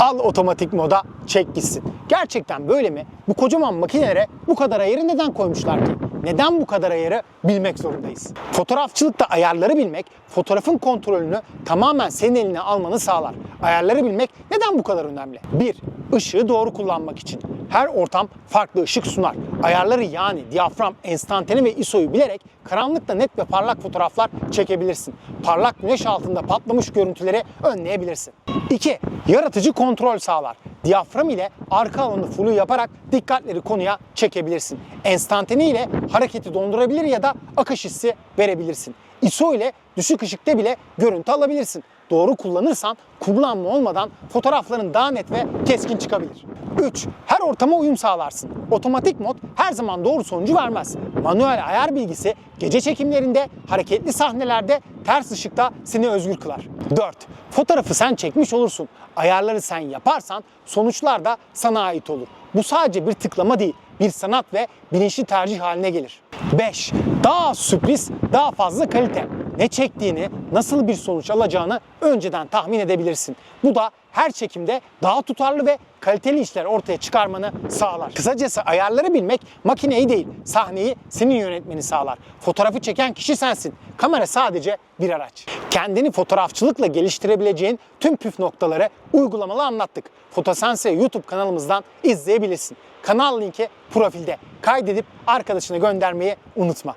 Al otomatik moda çek gitsin. Gerçekten böyle mi? Bu kocaman makinelere bu kadar ayarı neden koymuşlar ki? Neden bu kadar ayarı bilmek zorundayız? Fotoğrafçılıkta ayarları bilmek, fotoğrafın kontrolünü tamamen senin eline almanı sağlar. Ayarları bilmek neden bu kadar önemli? 1. Işığı doğru kullanmak için. Her ortam farklı ışık sunar. Ayarları yani diyafram, enstantane ve ISO'yu bilerek karanlıkta net ve parlak fotoğraflar çekebilirsin. Parlak güneş altında patlamış görüntüleri önleyebilirsin. 2. Yaratıcı kontrol sağlar. Diyafram ile arka alanı flu yaparak dikkatleri konuya çekebilirsin. Enstantane ile hareketi dondurabilir ya da akış hissi verebilirsin. ISO ile düşük ışıkta bile görüntü alabilirsin. Doğru kullanırsan kullanma olmadan fotoğrafların daha net ve keskin çıkabilir. 3. Her ortama uyum sağlarsın. Otomatik mod her zaman doğru sonucu vermez. Manuel ayar bilgisi gece çekimlerinde, hareketli sahnelerde, ters ışıkta seni özgür kılar. 4. Fotoğrafı sen çekmiş olursun. Ayarları sen yaparsan sonuçlar da sana ait olur. Bu sadece bir tıklama değil, bir sanat ve bilinçli tercih haline gelir. 5. Daha sürpriz, daha fazla kalite. Ne çektiğini, nasıl bir sonuç alacağını önceden tahmin edebilirsin. Bu da her çekimde daha tutarlı ve kaliteli işler ortaya çıkarmanı sağlar. Kısacası ayarları bilmek makineyi değil, sahneyi senin yönetmeni sağlar. Fotoğrafı çeken kişi sensin. Kamera sadece bir araç. Kendini fotoğrafçılıkla geliştirebileceğin tüm püf noktaları uygulamalı anlattık. Fotosense YouTube kanalımızdan izleyebilirsin. Kanal linki profilde. Kaydedip arkadaşına göndermeyi unutma.